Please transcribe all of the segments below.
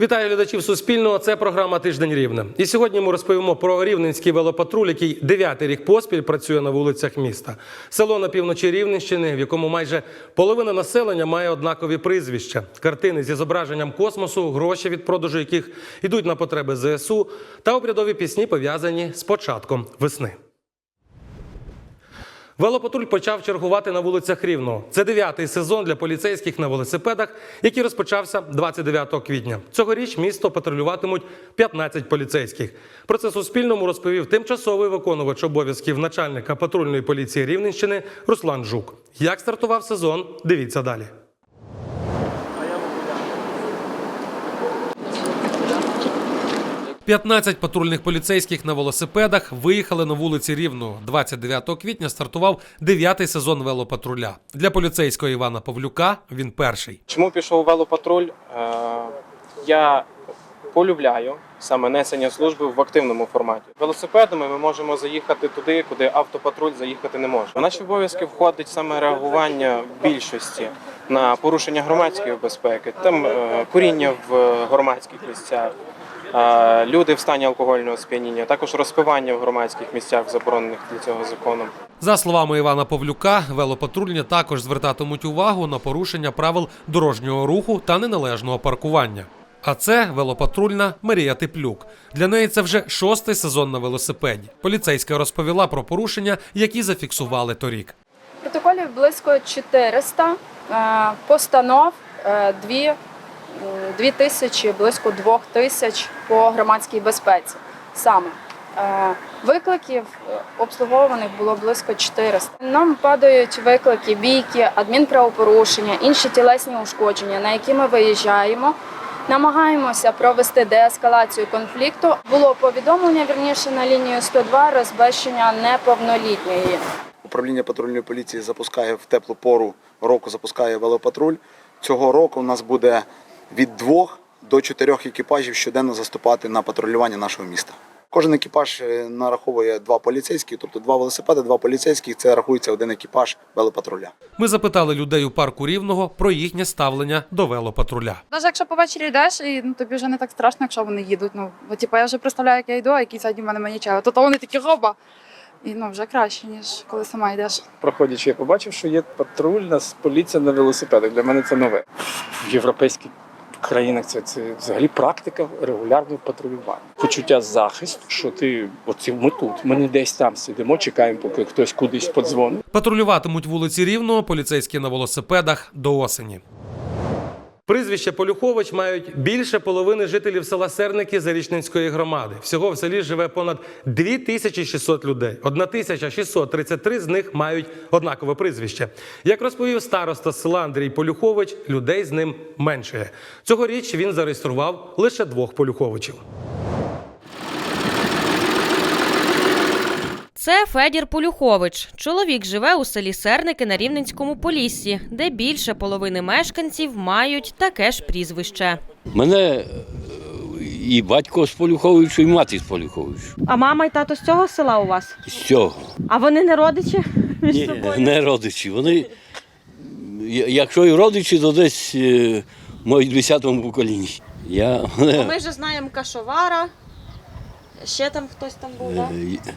Вітаю глядачів Суспільного. Це програма Тиждень Рівне. І сьогодні ми розповімо про рівненський велопатруль, який дев'ятий рік поспіль працює на вулицях міста. Село на півночі Рівненщини, в якому майже половина населення має однакові прізвища. Картини зі зображенням космосу, гроші від продажу яких йдуть на потреби ЗСУ, та обрядові пісні пов'язані з початком весни. Велопатруль почав чергувати на вулицях Рівного. Це дев'ятий сезон для поліцейських на велосипедах, який розпочався 29 квітня. Цьогоріч місто патрулюватимуть 15 поліцейських. Про це Суспільному розповів тимчасовий виконувач обов'язків начальника патрульної поліції Рівненщини Руслан Жук. Як стартував сезон? Дивіться далі. 15 патрульних поліцейських на велосипедах виїхали на вулиці Рівного. 29 квітня стартував дев'ятий сезон велопатруля. Для поліцейського Івана Павлюка він перший. Чому пішов велопатруль? Е, Я полюбляю саме несення служби в активному форматі. Велосипедами ми можемо заїхати туди, куди автопатруль заїхати не може. Наші обов'язки входить саме реагування більшості на порушення громадської безпеки, там е, куріння в громадських місцях. Люди в стані алкогольного сп'яніння, також розпивання в громадських місцях, заборонених для цього законом. За словами Івана Павлюка, велопатрульні також звертатимуть увагу на порушення правил дорожнього руху та неналежного паркування. А це велопатрульна Марія Теплюк. Для неї це вже шостий сезон на велосипеді. Поліцейська розповіла про порушення, які зафіксували торік. Протоколів близько 400, е, постанов е, дві, м, дві тисячі, близько двох тисяч по громадській безпеці. Саме Е, викликів е, обслуговуваних було близько 400. Нам падають виклики, бійки, адмінправопорушення, інші тілесні ушкодження, на які ми виїжджаємо. Намагаємося провести деескалацію конфлікту. Було повідомлення вірніше на лінію 102 розбещення неповнолітньої. Управління патрульної поліції запускає в теплу пору року запускає велопатруль. Цього року у нас буде від двох до чотирьох екіпажів щоденно заступати на патрулювання нашого міста. Кожен екіпаж е, нараховує два поліцейські, тобто два велосипеди, два поліцейських. Це рахується один екіпаж велопатруля. Ми запитали людей у парку Рівного про їхнє ставлення до велопатруля. Навіть якщо повечері йдеш, і ну, тобі вже не так страшно, якщо вони їдуть. Ну, бо, типу, я вже представляю, як я йду, а який сьогодні мене мені чаю. То, то вони такі роба. І ну, вже краще, ніж коли сама йдеш. проходячи, я побачив, що є патрульна поліція на велосипедах. Для мене це нове. В європейських країнах це, це взагалі практика регулярного патрулювання. Почуття захисту, що ти оці ми тут, ми не десь там сидимо, чекаємо, поки хтось кудись подзвонить. Патрулюватимуть вулиці рівно поліцейські на велосипедах до осені. Прізвище Полюхович мають більше половини жителів села Серники Зарічненської громади. Всього в селі живе понад 2600 людей. 1633 з них мають однакове прізвище. Як розповів староста села Андрій Полюхович, людей з ним менше. Цьогоріч він зареєстрував лише двох Полюховичів. Це Федір Полюхович. Чоловік живе у селі Серники на Рівненському Поліссі, де більше половини мешканців мають таке ж прізвище. Мене е, і батько з Полюховичу, і мати з Полюховичу. А мама і тато з цього села у вас? З цього. А вони не родичі між Ні, собою? не родичі. Вони, якщо і родичі, то десь е, мають в 10-му поколінні. Я, Ми вже знаємо Кашовара. Ще там хтось там був, так?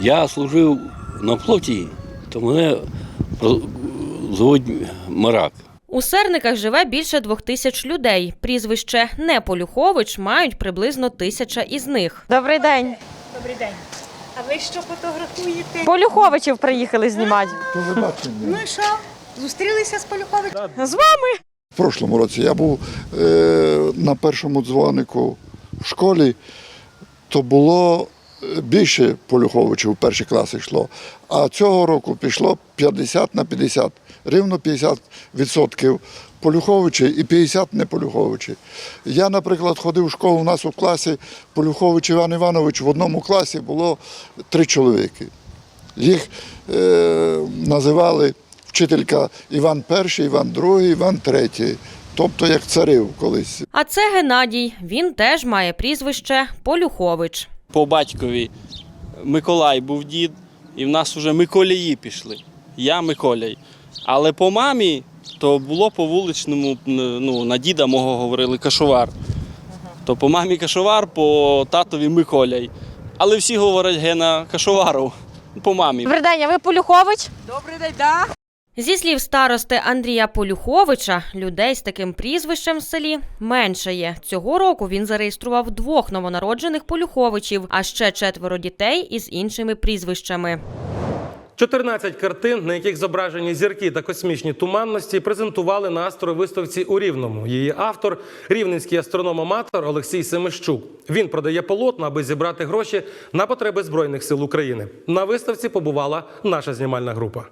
Я служив на плоті, то мене звуть Марак. У Серниках живе більше двох тисяч людей. Прізвище не Полюхович мають приблизно тисяча із них. Добрий день. Добрий день. А ви що фотографуєте? Полюховичів приїхали знімати. Ну і що? Зустрілися з Полюховичем? З вами? В прошлому році я був е, на першому дзвонику в школі, то було більше Полюховичів в перші класи йшло. А цього року пішло 50 на 50. Рівно 50% Полюховичі і 50 не Полюховичі. Я, наприклад, ходив в школу, у нас у класі Полюхович Іван Іванович в одному класі було три чоловіки. Їх е, називали вчителька Іван І, Іван II, Іван III. тобто як царів колись. А це Геннадій. Він теж має прізвище Полюхович. По батькові Миколай був дід, і в нас вже Миколії пішли. Я Миколяй. Але по мамі то було по вуличному, ну, на діда мого говорили кашовар. То по мамі кашовар, по татові Миколяй. Але всі говорять Гена Кашоваров. По мамі. Добрий день, а ви Полюхович? Добрий день, да. Зі слів старости Андрія Полюховича, людей з таким прізвищем в селі менше є. Цього року він зареєстрував двох новонароджених Полюховичів, а ще четверо дітей із іншими прізвищами. 14 картин, на яких зображені зірки та космічні туманності, презентували на астровиставці у Рівному. Її автор рівненський астроном-аматор Олексій Семищук. Він продає полотна, аби зібрати гроші на потреби Збройних сил України. На виставці побувала наша знімальна група.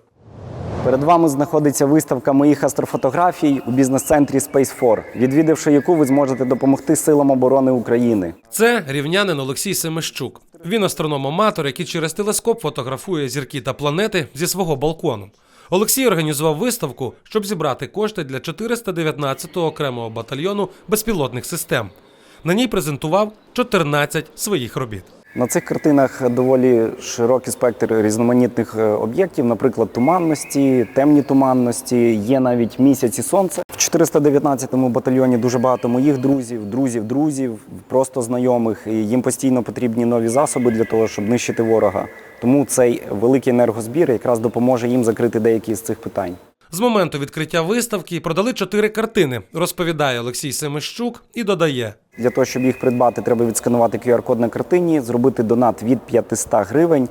Перед вами знаходиться виставка моїх астрофотографій у бізнес-центрі Space 4, відвідавши яку ви зможете допомогти силам оборони України. Це рівнянин Олексій Семищук. Він астроном-аматор, який через телескоп фотографує зірки та планети зі свого балкону. Олексій організував виставку, щоб зібрати кошти для 419-го окремого батальйону безпілотних систем. На ній презентував 14 своїх робіт. На цих картинах доволі широкий спектр різноманітних е, об'єктів, наприклад, туманності, темні туманності, є навіть місяць і сонце. В 419-му батальйоні дуже багато моїх друзів, друзів, друзів, просто знайомих. І їм постійно потрібні нові засоби для того, щоб нищити ворога. Тому цей великий енергозбір якраз допоможе їм закрити деякі з цих питань. З моменту відкриття виставки продали чотири картини, розповідає Олексій Семищук і додає. Для того, щоб їх придбати, треба відсканувати QR-код на картині, зробити донат від 500 гривень.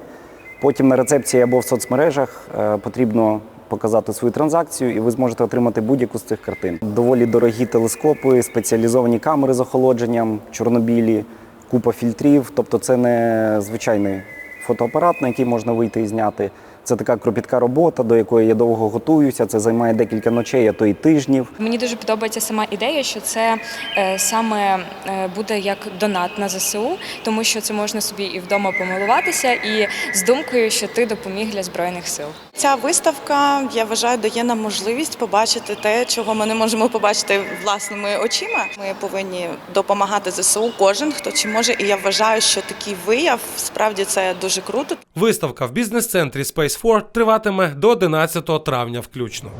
Потім на рецепції або в соцмережах е, потрібно показати свою транзакцію, і ви зможете отримати будь-яку з цих картин. Доволі дорогі телескопи, спеціалізовані камери з охолодженням, чорнобілі, купа фільтрів. Тобто, це не звичайний фотоапарат, на який можна вийти і зняти. Це така кропітка робота, до якої я довго готуюся. Це займає декілька ночей, а то й тижнів. Мені дуже подобається сама ідея, що це е, саме е, буде як донат на ЗСУ, тому що це можна собі і вдома помилуватися, і з думкою, що ти допоміг для збройних сил. Ця виставка, я вважаю, дає нам можливість побачити те, чого ми не можемо побачити власними очима. Ми повинні допомагати ЗСУ, кожен хто чи може. І я вважаю, що такий вияв справді це дуже круто. Виставка в бізнес-центрі Space 4 триватиме до 11 травня включно.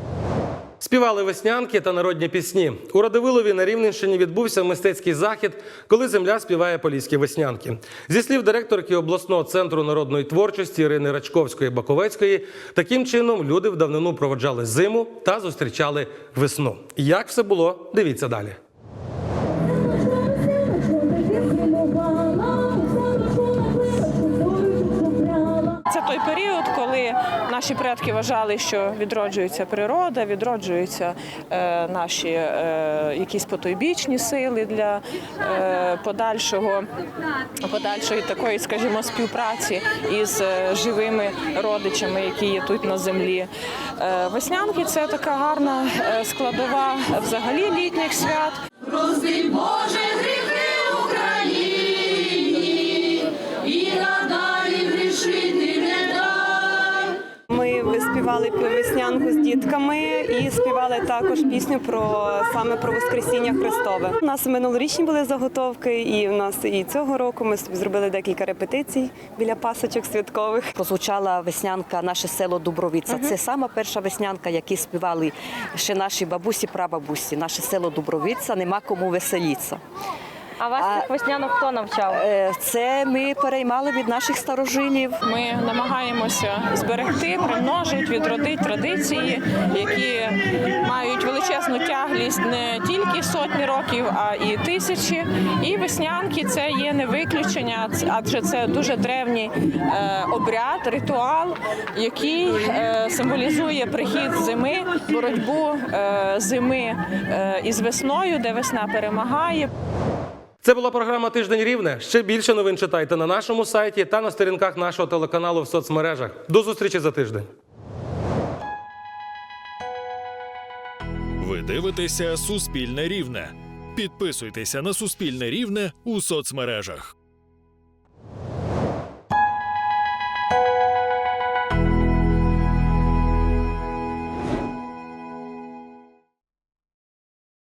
Співали веснянки та народні пісні. У Радивилові на Рівненщині відбувся мистецький захід, коли земля співає поліські веснянки. Зі слів директорки обласного центру народної творчості Ірини Рачковської Баковецької, таким чином люди в давнину проводжали зиму та зустрічали весну. Як все було, дивіться далі. Це той період, коли наші предки вважали, що відроджується природа, відроджуються е, наші е, якісь потойбічні сили для е, подальшого, подальшої такої, скажімо, співпраці із е, живими родичами, які є тут на землі. Е, веснянки це така гарна е, складова взагалі літніх свят. Боже, співали веснянку з дітками і співали також пісню про саме про Воскресіння Христове. У нас минулорічні були заготовки, і в нас і цього року ми зробили декілька репетицій біля пасочок святкових. Прозвучала веснянка наше село Дубровиця. Це сама перша веснянка, яку співали ще наші бабусі, прабабусі. Наше село Дубровиця, нема кому веселіться. А вас цих веснянок хто навчав? Е, Це ми переймали від наших старожилів. Ми намагаємося зберегти, примножити, відродити традиції, які мають величезну тяглість не тільки сотні років, а і тисячі. І веснянки це є не виключення, адже це дуже древній е, обряд, ритуал, який е, символізує прихід зими, боротьбу е, зими е, із весною, де весна перемагає. Це була програма Тиждень Рівне. Ще більше новин читайте на нашому сайті та на сторінках нашого телеканалу в соцмережах. До зустрічі за тиждень. Ви дивитеся Суспільне Рівне. Підписуйтеся на Суспільне Рівне у соцмережах.